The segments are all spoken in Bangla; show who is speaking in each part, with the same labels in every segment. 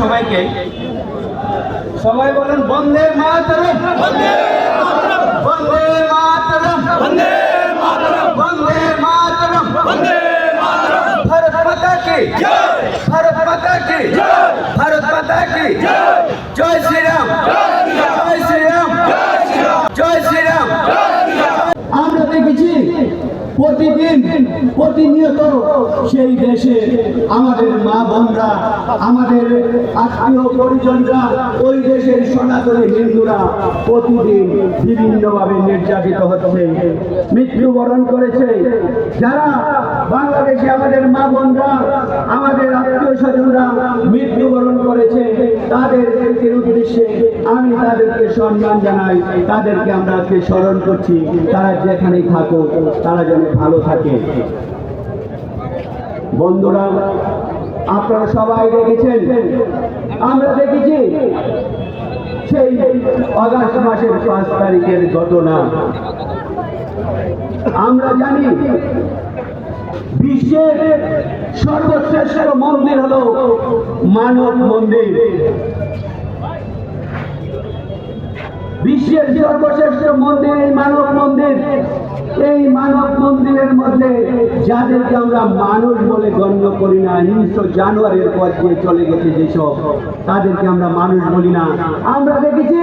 Speaker 1: সবাইকে। সবাই বলেন বন্দে মাতরম। বন্দে মাতরম। বন্দে মাতরম। ভারত মাতা কি? ভারত মাতা কি? ভারত মাতা কি? জয় শ্রীরাম। জয় শ্রীরাম। জয় শ্রীরাম।
Speaker 2: আমরা দেখেছি প্রতিদিন প্রতিনিয়ত সেই দেশে আমাদের মা বোনরা, আমাদের আত্মীয় পরিজনরা, ওই দেশের সনাতনী হিন্দুরা প্রতিদিন বিভিন্নভাবে নির্যাতিত হচ্ছে, মৃত্যুবরণ করেছে। যারা বাংলাদেশে আমাদের মা বোনরা, আমাদের আত্মীয় স্বজনরা মৃত্যুবরণ করেছে, তাদের উদ্দেশ্যে আমি তাদেরকে সম্মান জানাই, তাদেরকে আমরা আজকে স্মরণ করছি, তারা যেখানেই থাকুক, তারা যেন ভালো থাকে। বন্ধুরা, আপনারা সবাই দেখেছেন? আমরা দেখেছি সেই অগাস্ট মাসের পাঁচ তারিখের ঘটনা। আমরা জানি বিশ্বের সর্বশ্রেষ্ঠ মন্দির হলো মানব মন্দির। বিশ্বের সর্বশ্রেষ্ঠ মন্দির, এই মানব মন্দির। এই মানব মন্দিরের মধ্যে যাদেরকে আমরা মানুষ বলে গণ্য করি না, হিংস্র জানোয়ারের পথ দিয়ে চলে গেছে যেসব, তাদেরকে আমরা মানুষ বলি না। আমরা দেখেছি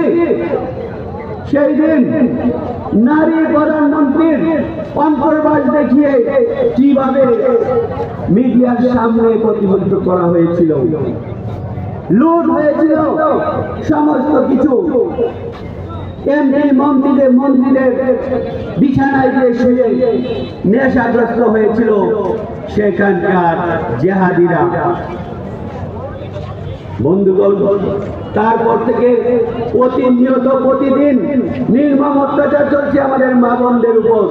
Speaker 2: সেই দিন নারী প্রধানমন্ত্রীর অন্তর্বাস দেখিয়ে কীভাবে মিডিয়ার সামনে প্রতিবদ্ধ করা হয়েছিল। লুট হয়েছিল সমস্ত কিছু। এমনি মন্দিরে মন্দিরের বিছানায় যে শুয়ে নেশাগ্রস্ত হয়েছিল সেখানকার জেহাদিরা। বন্ধুগণ, তারপর থেকে প্রতিনিয়ত প্রতিদিন নির্মম অত্যাচার চলছে আমাদের মা বোনদের উপর,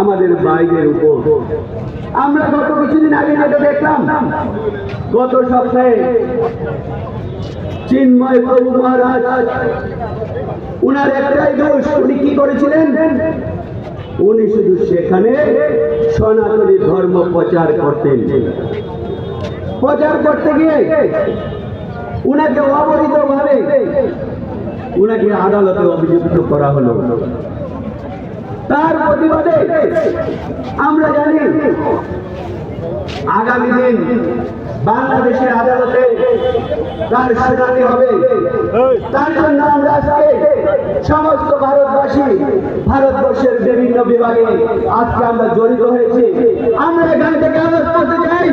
Speaker 2: আমাদের ভাইদের উপর। আমরা গত কিছুদিন আগে যেটা দেখলাম, গত সপ্তাহে চিন্ময় প্রভু মহারাজ উনার একটাই দোষ, উনি কি করেছিলেন? উনি শুধু সেখানে সনাতনী ধর্ম প্রচার করতেন। প্রচার করতে গিয়ে উনাকে অবহিত ভাবে উনাকে আদালতে অভিযুক্ত করা হলো। তার প্রতিবাদে আমরা জানি আগামী দিন বাংলাদেশের আদালতে তার শুনানি হবে। তার জন্য আমরা আজকে সমস্ত ভারতবাসী ভারতবর্ষের বিভিন্ন বিভাগে আজকে আমরা জড়িত হয়েছি। আমরা এখান থেকে আওয়াজ করতে চাই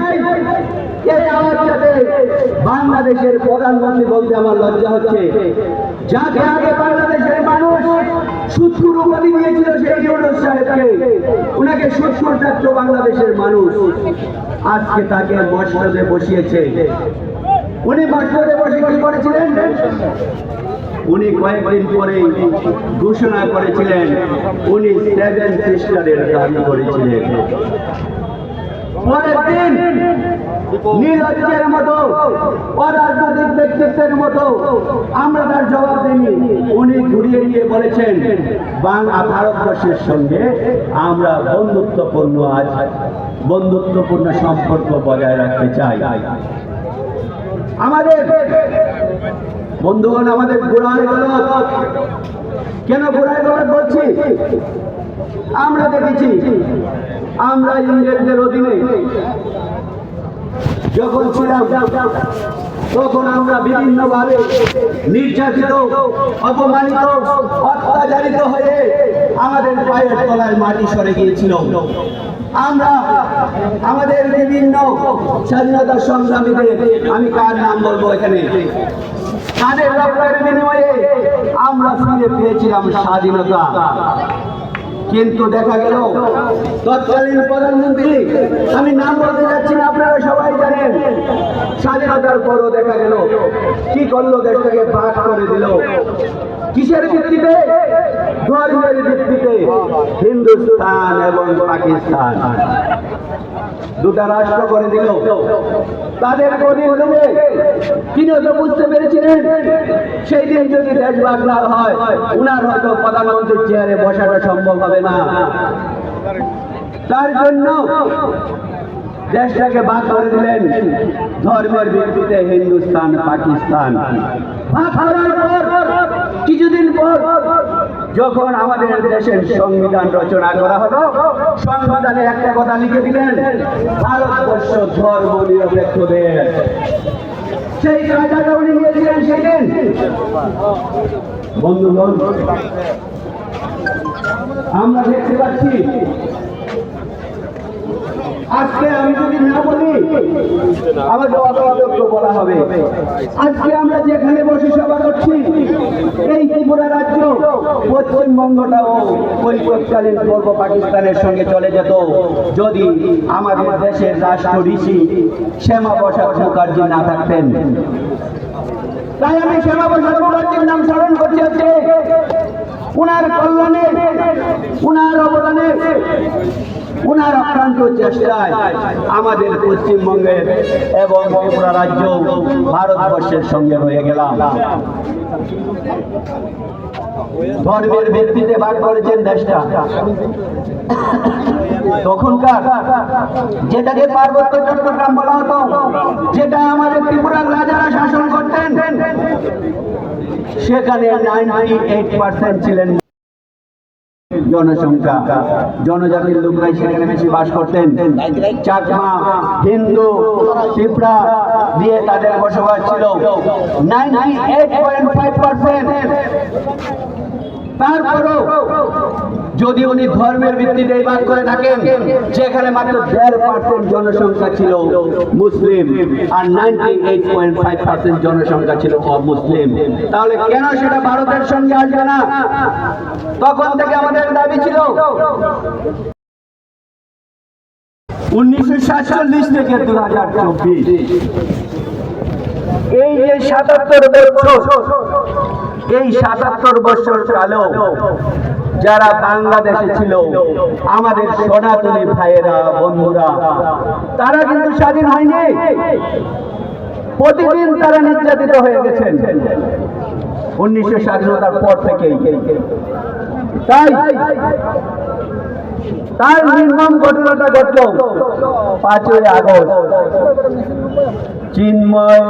Speaker 2: এই আওয়াজ যাতে বাংলাদেশের প্রধানমন্ত্রী বলতে আমার লজ্জা হচ্ছে। যাকে আগে বাংলাদেশের সুৎকুর উপাধি দিয়েছিল সেই ইউনুস সাহেবকে। উনাকে সুৎকুর থাকতো বাংলাদেশের মানুষ। আজকে তাকে মসনদে বসিয়েছে। উনি মসনদে বসে কি করেছিলেন? উনি কয়েকদিন পরে ঘোষণা করেছিলেন, উনি সেভেন সিস্টারের দাবি করেছিলেন। পরের দিন নির্লজ্জের মতো, অরাজনৈতিক ব্যক্তিত্বের মতো আমরা তার জবাব দিইনি। উনি ঘুরিয়ে নিয়ে বলেছেন, বাংলা ভারতবর্ষের সঙ্গে আমরা বন্ধুত্বপূর্ণ আজ, বন্ধুত্বপূর্ণ সম্পর্ক বজায় রাখতে চাই। আমাদের বন্ধুগণ, আমাদের গোড়ায় গলত কেন গোড়ায় গলত বলছি? আমরা দেখেছি, আমরা ইংরেজদের অধীনে যখন ছিলাম তখন আমরা বিভিন্নভাবে নির্যাতিত, অপমানিত, অত্যাচারিত হয়ে আমাদের পায়ের তলায় মাটি সরে গিয়েছিল আমরা আমাদের বিভিন্ন স্বাধীনতা সংগ্রামীদের, আমি কার নাম বলব এখানে? তাদের বিনিময়ে আমরা ফিরে পেয়েছিলাম স্বাধীনতা? কিন্তু দেখা গেল তৎকালীন প্রধানমন্ত্রী আমি নাম বলতে যাচ্ছি না আপনারা সবাই জানেন স্বাধীনতার পরও দেখা গেল। কি করল দেশটাকে ভাগ করে দিল? কিসের ভিত্তিতে? ধর্মের ভিত্তিতে। হিন্দুস্তান এবং পাকিস্তান। দুটা রাষ্ট্র করে দিল। তাদের গরিব লোকে তিনি হয়তো বুঝতে পেরেছিলেন, সেই দিন যদি দেশ বাংলা হয়, উনার হয়তো প্রধানমন্ত্রীর চেয়ারে বসাটা সম্ভব হবে না। তার জন্য দেশটাকে ভাগ করে দিলেন ধর্মের ভিত্তিতে হিন্দুস্তান, পাকিস্তান। কিছুদিন পর যখন আমাদের দেশের সংবিধান রচনা করা হলো, সংবিধানে একটা কথা লিখে দিলেন, ভারতবর্ষ ধর্ম নিরপেক্ষ দেশ সেই কাজটা উনি নিয়েছিলেন সেদিন। বন্ধুগণ, আমরা দেখতে পাচ্ছি আজকে আমি যদি না বলি আমাকে অপরাধ বলা হবে। আজকে আমরা যেখানে বসে সভা করছি, এই ত্রিপুরা রাজ্য পশ্চিমবঙ্গটাও ওই তৎকালীন পূর্ব পাকিস্তানের সঙ্গে চলে যেত। যদি আমাদের দেশের রাষ্ট্র ঋষি শ্যামা প্রসাদ মুখার্জি না থাকতেন। তাই আমি শ্যামা প্রসাদ মুখার্জির নাম স্মরণ করছি আজকে। উনার কল্যাণে, উনার অবদানে উনার অক্রান্ত চেষ্টায় আমাদের পশ্চিমবঙ্গের এবং ত্রিপুরা রাজ্য ভারতবর্ষের সঙ্গে রয়ে গেলাম। ধর্মের ভিত্তিতে ভাগ করেছেন দেশটা। তখনকার যেটাকে পার্বত্য চট্টগ্রাম বলা হতো, যেটা আমাদের ত্রিপুরার রাজারা শাসন করতেন, সেখানে নাইনটি এইট পার্সেন্ট ছিলেন জনসংখ্যা। জনজাতির লোকরাই সেখানে বেশি বাস করতেন। চাকমা হিন্দু ত্রিপুরা দিয়ে তাদের বসবাস ছিল। এইট পয়েন্ট ফাইভ তারপরও যদি উনি ধর্মের ভিত্তিতে এই ভাগ করে থাকেন, যেখানে মাত্র দেড় পার্সেন্ট জনসংখ্যা ছিল মুসলিম আর ninety eight point five percent জনসংখ্যা ছিল অমুসলিম। তাহলে কেন সেটা ভারতের সঙ্গে আসবে না? তখন থেকে আমাদের দাবি ছিল উনিশশো সাতচল্লিশ থেকে দু হাজার চব্বিশ। এই যে সাতাত্তর বছর, এই সাতাত্তর বছর কালেও যারা বাংলাদেশে ছিল, আমাদের সনাতনী ভাইয়েরা, বন্ধুরা, তারা কিন্তু স্বাধীন হয়নি। প্রতিদিন তারা নির্যাতিত হয়ে গেছেন। উনিশশো স্বাধীনতার পর থেকেই। তাই, তার নির্মম ঘটনাটা ঘটল পাঁচই আগস্ট। চিন্ময়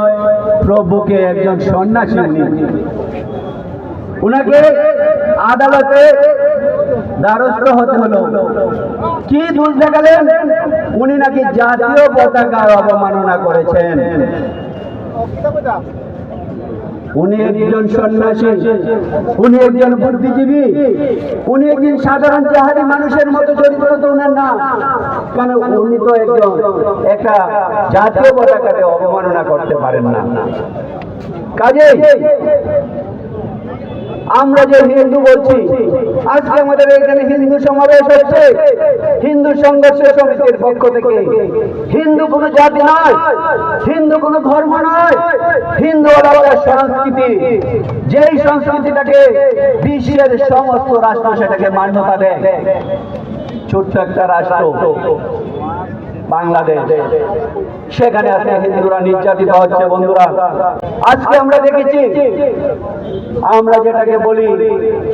Speaker 2: প্রভুকে একজন সন্ন্যাসী উনি। উনাকে আদালতে দ্বারস্থ হতে হলো। কি দোষ দেখালেন উনি নাকি জাতীয় পতাকার অবমাননা করেছেন। উনি একজন সন্ন্যাসী, উনি একজন বুদ্ধিজীবী, উনি একজন সাধারণ জাহারি মানুষের মতো চরিত্র তো উনার না। কেন উনি তো একজন একটা জাতীয় পতাকাকে অবমাননা করতে পারেন না। কাজে আমরা যে হিন্দু বলছি, আজকে আমাদের এখানে হিন্দু সমাবেশ হচ্ছে। হিন্দু সংঘর্ষ সমিতির পক্ষ থেকে। হিন্দু কোনো জাতি নয়, হিন্দু কোনো ধর্ম নয়। হিন্দু আমাদের সংস্কৃতি। যেই সংস্কৃতিটাকে বিশ্বের সমস্ত রাষ্ট্র সেটাকে মান্যতা দেয়। ছোট্ট একটা রাষ্ট্র। বাংলাদেশ। সেখানে আছে হিন্দুরা, নির্যাতিত হচ্ছে বন্ধুরা। আজকে আমরা দেখেছি, আমরা যেটাকে বলি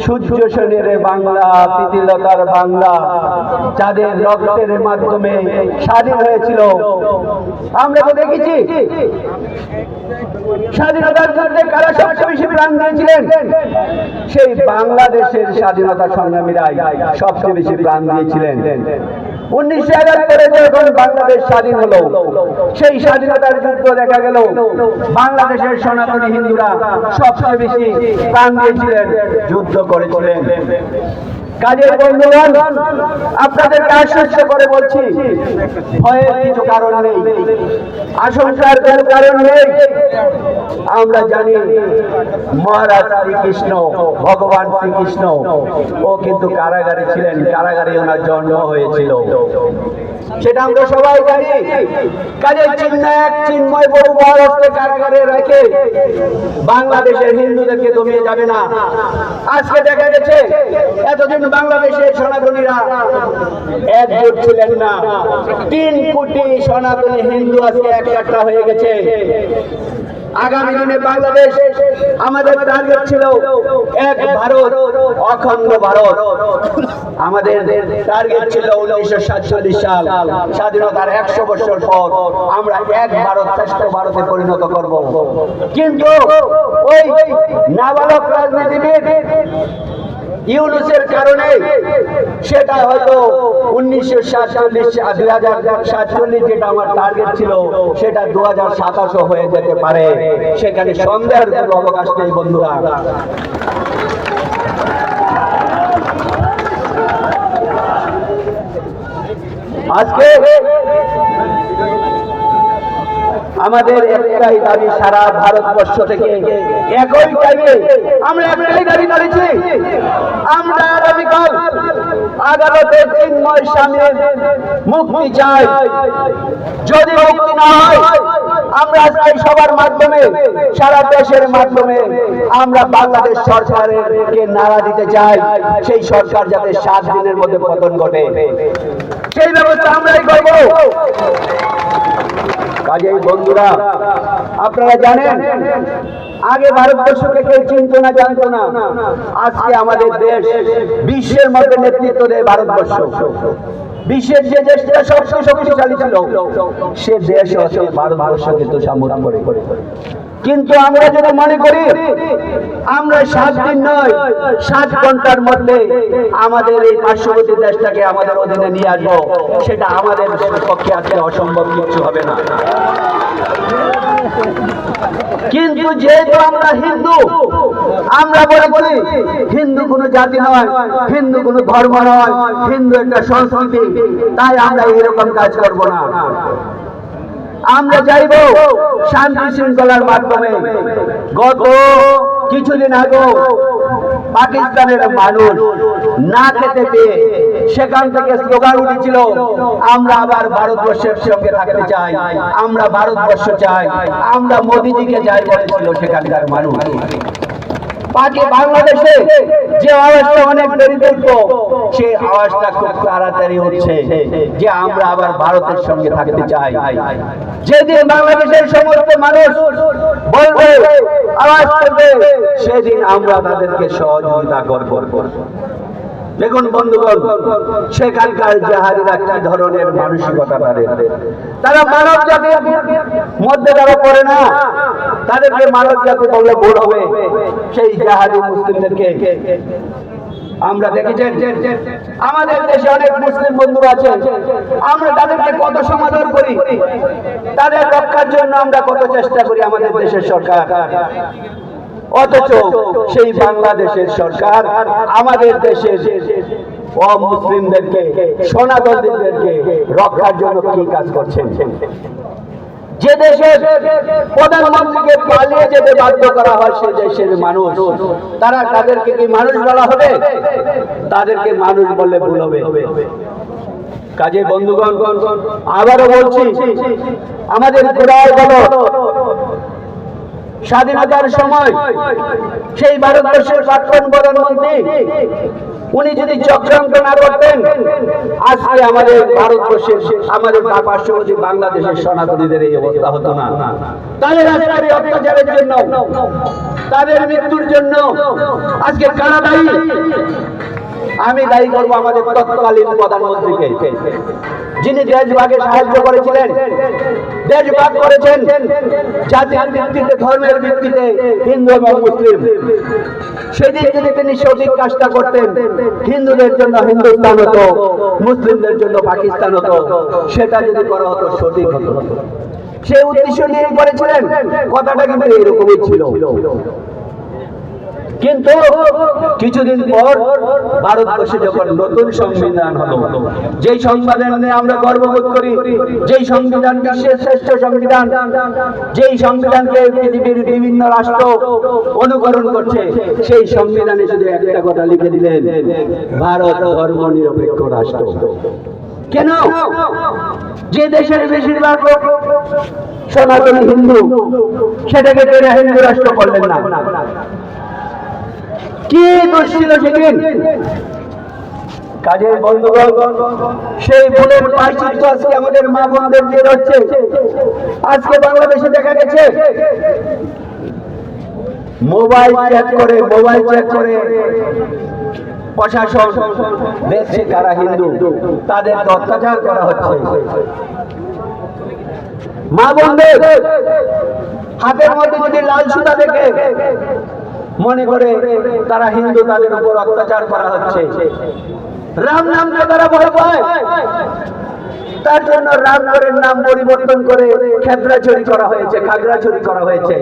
Speaker 2: সূর্য সেনের বাংলা, তিতিলতার বাংলা, যাদের রক্তের মাধ্যমে স্বাধীন হয়েছিল। আমরা তো দেখেছি, স্বাধীনতার যুদ্ধে কারা সবচেয়ে বেশি প্রাণ দিয়েছিলেন? সেই বাংলাদেশের স্বাধীনতা সংগ্রামীরাই সবচেয়ে বেশি প্রাণ দিয়েছিলেন। উনিশশো একাত্তরে যখন বাংলাদেশ স্বাধীন হলো, সেই স্বাধীনতার যুদ্ধ দেখা গেল। বাংলাদেশের সনাতনী হিন্দুরা সবচেয়ে বেশি প্রাণ দিয়েছিলেন, যুদ্ধ করেছিলেন। কাজের বন্ধুগণ আপনাদেরকে আশ্বস্ত করে বলছি, ভয়ের কিছু কারণ নেই আশঙ্কার কোনো কারণ নেই। আমরা জানি মহারাজ শ্রীকৃষ্ণ, ভগবান শ্রীকৃষ্ণ, ও কিন্তু কারাগারে ছিলেন, কারাগারে ওনার জন্ম হয়েছিল। সেটা আমরা সবাই জানি। কাজে চিন্ময় চিন্ময় বহু মহারাষ্ট্রে কারাগারে রেখে বাংলাদেশের হিন্দুদেরকে দমিয়ে যাবে না। আজকে দেখা গেছে, এতদিন বাংলাদেশের সনাতনীরা একজোট ছিলেন না। তিন কোটি সনাতনী হিন্দু আজকে একটা হয়ে গেছে। আগামী দিনে বাংলাদেশ আমাদের টার্গেট ছিল এক ভারত, অখণ্ড ভারত। আমাদের টার্গেট ছিল উনিশশো সাতচল্লিশ সাল। স্বাধীনতার একশো বছর পর আমরা এক ভারত শ্রেষ্ঠ ভারতে পরিণত করব। কিন্তু ওই নাবালক রাজনীতিবিদ ইউনুসের কারণে সেটা হয়তো উনিশশো সাতচল্লিশ দুই হাজার সাতচল্লিশ যেটা আমার টার্গেট ছিল, সেটা দু হাজার সাতাশও হয়ে যেতে পারে। সেখানে সন্দেহের কোনো অবকাশ নেই, বন্ধুরা। আজকে আমাদের একটাই দাবি সারা ভারতবর্ষ থেকে। একই টাইমে আমরা একটাই দাবি করেছি। আমরা আগামীকাল আদালতে চিন্ময় স্বামীর মুক্তি চাই। যদি মুক্তি না হয়, আমরা আজকে সবার মাধ্যমে, সারা দেশের মাধ্যমে আমরা বাংলাদেশ সরকারকে নাড়া দিতে চাই। সেই সরকার যাতে সাত দিনের মধ্যে পতন ঘটে। সেই ব্যবস্থা আমরাই করব। কাজেই বন্ধুরা, আপনারা জানেন, আগে ভারতবর্ষকে কেউ চিনত না, জানত না। আজকে আমাদের দেশ বিশ্বের মধ্যে নেতৃত্ব দেয় ভারতবর্ষ। বিশ্বের যে দেশটা সবচেয়ে শক্তিশালী ছিল, সে দেশ আছে ভারতবর্ষকে তো সামর্থ্য করে। কিন্তু আমরা যদি মনে করি, আমরা সাত দিন নয়, সাত ঘণ্টার মধ্যে আমাদের এই পার্শ্ববর্তী দেশটাকে আমাদের অধীনে নিয়ে আসব, সেটা আমাদের পক্ষে আজকে অসম্ভব কিছু হবে না। কিন্তু যেহেতু আমরা হিন্দু, আমরা বলে বলি, হিন্দু কোনো জাতি নয়, হিন্দু কোনো ধর্ম নয়, হিন্দু একটা সংস্কৃতি, তাই আমরা এরকম কাজ করব না। আমরা চাইব শান্তি শৃঙ্খলার মাধ্যমে। গত কিছুদিন আগে পাকিস্তানের মানুষ না খেতে পেয়ে সেখান থেকে স্লোগান উঠেছিল, আমরা আবার ভারতবর্ষের সঙ্গে থাকতে চাই, আমরা ভারতবর্ষ চাই, আমরা মোদিজিকে চাই বলেছিল সেখানকার মানুষ। বাকি বাংলাদেশে যে আওয়াজটা অনেক দেরি দেখব সেই আওয়াজটা খুব তাড়াতাড়ি হচ্ছে যে আমরা আবার ভারতের সঙ্গে থাকতে চাই। যেদিন বাংলাদেশের সমস্ত মানুষ বলবে, আওয়াজ করবে, সেদিন আমরা তাদেরকে সহযোগিতা করব। দেখুন বন্ধুগণ, সেখানকার জাহারিরা কি ধরনের মানসিকতা তাদের? তারা মানব জাতির মধ্যে তারা পড়ে না, তাদেরকে মানব জাতি বললে ভুল হবে। সেই জাহারি মুসলিমদেরকে আমরা দেখেছেন। আমাদের দেশে অনেক মুসলিম বন্ধু আছে আমরা তাদেরকে কত সমাদর করি, তাদের রক্ষার জন্য আমরা কত চেষ্টা করি আমাদের দেশের সরকার। অথচ সেই বাংলাদেশের সরকার আমাদের দেশের অমুসলিমদেরকে, সনাতনীদেরকে রক্ষার জন্য কি কাজ করছেন? যে দেশের প্রধানমন্ত্রীকে পালিয়ে যেতে বাধ্য করা হয় সে দেশের মানুষ, তারা তাদেরকে কি মানুষ বলা হবে? তাদেরকে মানুষ বললে ভুল হবে। কাজে বন্ধুগণ, আবারও বলছি, আমাদের ঘোড়ায় বলো স্বাধীনতার সময় সেই ভারতবর্ষের প্রাক্তন প্রধানমন্ত্রী, উনি যদি চক্রান্ত না করতেন, আজকে আমাদের ভারতবর্ষের, আমাদের পার্শ্ববর্তী বাংলাদেশের সনাতনীদের এই অবস্থা হতো না। তাদের আজকের অত্যাচারের জন্য, তাদের মৃত্যুর জন্য আজকে কারা আমি দায়ী করব আমাদের তৎকালীন প্রধানমন্ত্রীকে। যিনি দেশভাগে সাহায্য করেছিলেন, দেশ ভাগ করেছেন জাতির ভিত্তিতে, ধর্মের ভিত্তিতে, হিন্দু এবং মুসলিম। সেদিন যদি তিনি সঠিক কাজটা করতেন, হিন্দুদের জন্য হিন্দুস্তান হতো, মুসলিমদের জন্য পাকিস্তান হতো, সেটা যদি করা হতো, সঠিক হতো। সে উদ্দেশ্য নিয়ে করেছিলেন, কথাটা কিন্তু এরকমই ছিল। কিন্তু কিছুদিন পর ভারতবর্ষে যখন নতুন সংবিধান হলো, যেই সংবিধানে আমরা গর্ববোধ করি, যেই সংবিধান বিশ্বের শ্রেষ্ঠ সংবিধান, যেই সংবিধানকে পৃথিবীর বিভিন্ন রাষ্ট্র অনুকরণ করছে, সেই সংবিধানে শুধু একটা কথা লিখে দিলেন, ভারত ধর্ম নিরপেক্ষ রাষ্ট্র। কেন? যে দেশের বেশিরভাগ সনাতনী হিন্দু, সেটাকে হিন্দু রাষ্ট্র করলেন না। কি দোষ সেদিন? কাজের বন্ধুগণ, সেই ভুলের প্রায়শ্চিত্ত আজকে আমাদের মা বোনদের হচ্ছে আজকে বাংলাদেশে দেখা গেছে, মোবাইল করে মোবাইল করে প্রশাসন দেখছে হিন্দু তাদেরকে অত্যাচার করা হচ্ছে। মা বোনদের হাতের মধ্যে যদি লাল সুতা দেখে মনে করে তারা হিন্দু, তাদের উপর অত্যাচার করা হচ্ছে। রাম নামকে তারা ভয় পায়। তার জন্য রামগড়ের নাম পরিবর্তন করে খেবড়াছড়ি করা হয়েছে খাগড়াছড়ি করা হয়েছে।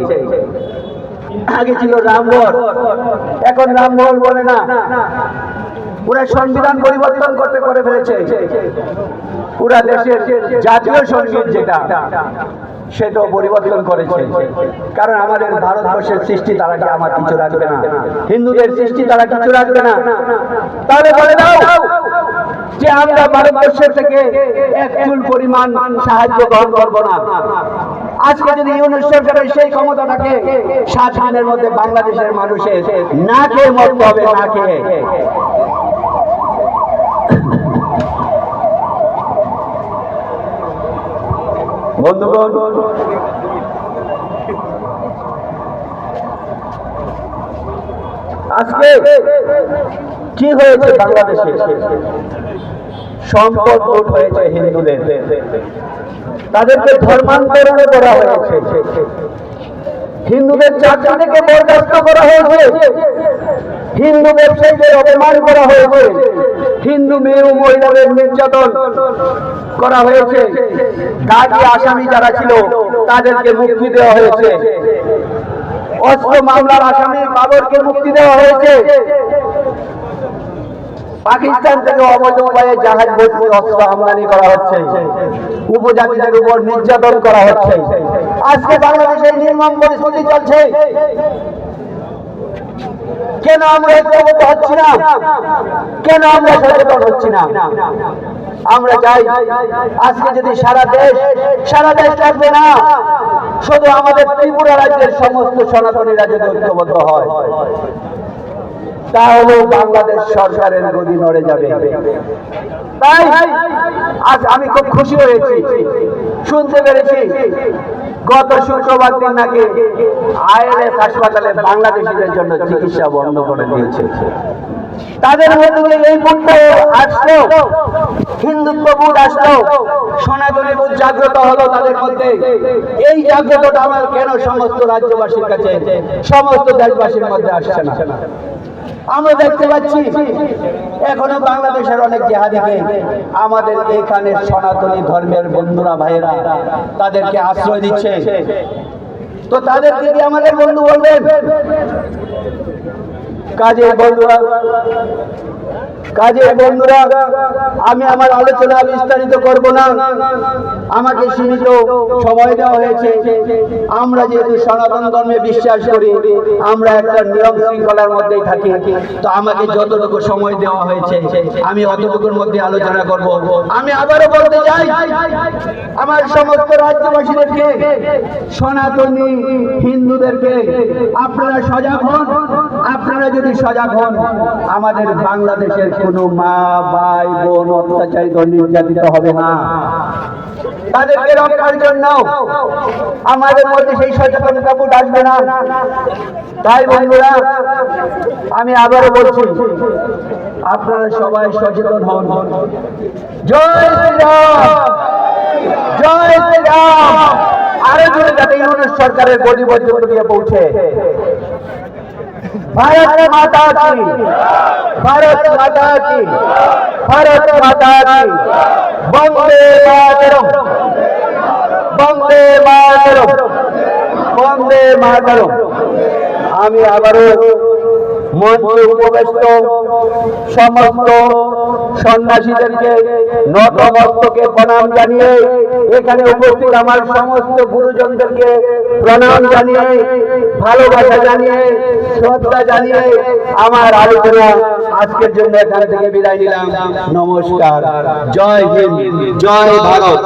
Speaker 2: আগে ছিল রামগড়, এখন রামমহল বলে না। পুরা সংবিধান পরিবর্তন করতে করে ফেলেছে। পুরা দেশের জাতীয় সংগীত যেটা। সেটাও পরিবর্তন করেছে। কারণ আমাদের ভারতবর্ষের সৃষ্টি তারা কি আমার কিছু রাখবে না। হিন্দুদের সৃষ্টি তারা কিছু রাখবে না। তাহলে বলে দাও যে আমরা ভারতবর্ষের থেকে এক চুল পরিমাণ সাহায্য গ্রহণ করব না। আজকে যদি ইউনিট সরকারের সেই ক্ষমতাটাকে সাত দিনের মধ্যে বাংলাদেশের মানুষের না খেয়ে মরতে হবে, না খেয়ে। আজকে কি হয়েছে বাংলাদেশে? সম্পদ হয়েছে হিন্দুদের। তাদেরকে ধর্মান্তরণ করা হয়েছে। হিন্দুদের বরখাস্ত করা হয়েছে। হিন্দু ব্যবসায়ীদের অপমান করা হয়েছে। হিন্দু মেয়ে ও মহিলাদের নির্যাতন। করা হয়েছে। দাগি আসামি যারা ছিল, তাদেরকে মুক্তি দেওয়া হয়েছে। অস্ত্র মামলার আসামি বাবরকে মুক্তি দেওয়া হয়েছে। পাকিস্তান থেকে অবৈধ উপায়ে জাহাজ ভর্তি অস্ত্র আমদানি করা হচ্ছে। উপজাতিদের উপর নির্যাতন করা হচ্ছে। আজকে বাংলাদেশে নির্মম পরিস্থিতি চলছে। কেন আমরা ঐক্যবদ্ধ হচ্ছি না? কেন আমরা সচেতন হচ্ছি না? আমরা চাই আজকে যদি সারা দেশ সারা দেশ থাকবে না, শুধু আমাদের ত্রিপুরা রাজ্যের সমস্ত সনাতনীরা যদি ঐক্যবদ্ধ হয়, তাহলে বাংলাদেশ সরকারের গদি নড়ে যাবে। তাই আজ আমি খুব খুশি হয়েছি, শুনতে পেরেছি, গত শুক্রবার দিন নাকি আইএলএস হাসপাতালে বাংলাদেশিদের জন্য চিকিৎসা বন্ধ করে দিয়েছে। তাদের মধ্যে এই বুটটা আসলো। হিন্দুত্ব বুট আসলো। সনাতনী বুট জাগ্রত হলো তাদের মধ্যে। এই জাগ্রতটা আমার কেন সমস্ত রাজ্যবাসীর কাছে, সমস্ত দেশবাসীর মধ্যে আসছে না? আমরা দেখতে পাচ্ছি, এখনও বাংলাদেশের অনেক জেহাদিকে আমাদের এখানে সনাতনী ধর্মের বন্ধুরা ভাইয়েরা তাদেরকে আশ্রয় দিচ্ছে। তো তাদেরকে কি আমাদের বন্ধু বলবেন? কাজে বন্ধুরা কাজে বন্ধুরা, আমি আমার আলোচনা বিস্তারিত করব না। আমাকে সীমিত সময় দেওয়া হয়েছে। আমরা যেহেতু সনাতন ধর্মে বিশ্বাস করি, আমরা একটা নিয়ম শৃঙ্খলার মধ্যেই থাকি। তো আমাকে যতটুকু সময় দেওয়া হয়েছে, আমি অতটুকুর মধ্যে আলোচনা করব। আমি আবারও বলতে চাই, আমার সমস্ত রাজ্যবাসীদেরকে, সনাতনী হিন্দুদেরকে, আপনারা সজাগ হন, আপনারা যদি সজাগ হন, আমাদের বাংলাদেশের কোনো মা, ভাই, বোন অত্যাচারিত, নির্যাতিত হবে না। তাদেরকে রক্ষার জন্য আমাদের মধ্যে সেই সচেতনতা বুট আসবে না। তাই বন্ধুরা, আমি আবারও বলছি, আপনারা সবাই সচেতন হন। জয় শ্রীরাম জয় শ্রীরাম। আরও জোরে যাতে ইউনিট সরকারের পর্যন্ত পৌঁছে। भारत माता की भारत माता की भारत माता की वंदे मातरम वंदे मातरम वंदे मातरम আমি আবারও মঞ্চে সমস্ত সন্ন্যাসীদেরকে নতমস্তকে প্রণাম জানিয়ে এখানে উপস্থিত আমার সমস্ত গুরুজনদেরকে প্রণাম জানিয়ে, ভালোবাসা জানিয়ে, শ্রদ্ধা জানিয়ে আমার আলোচনা আজকের জন্য এখান থেকে বিদায় নিলাম। নমস্কার। জয় হিন্দ। জয় ভারত।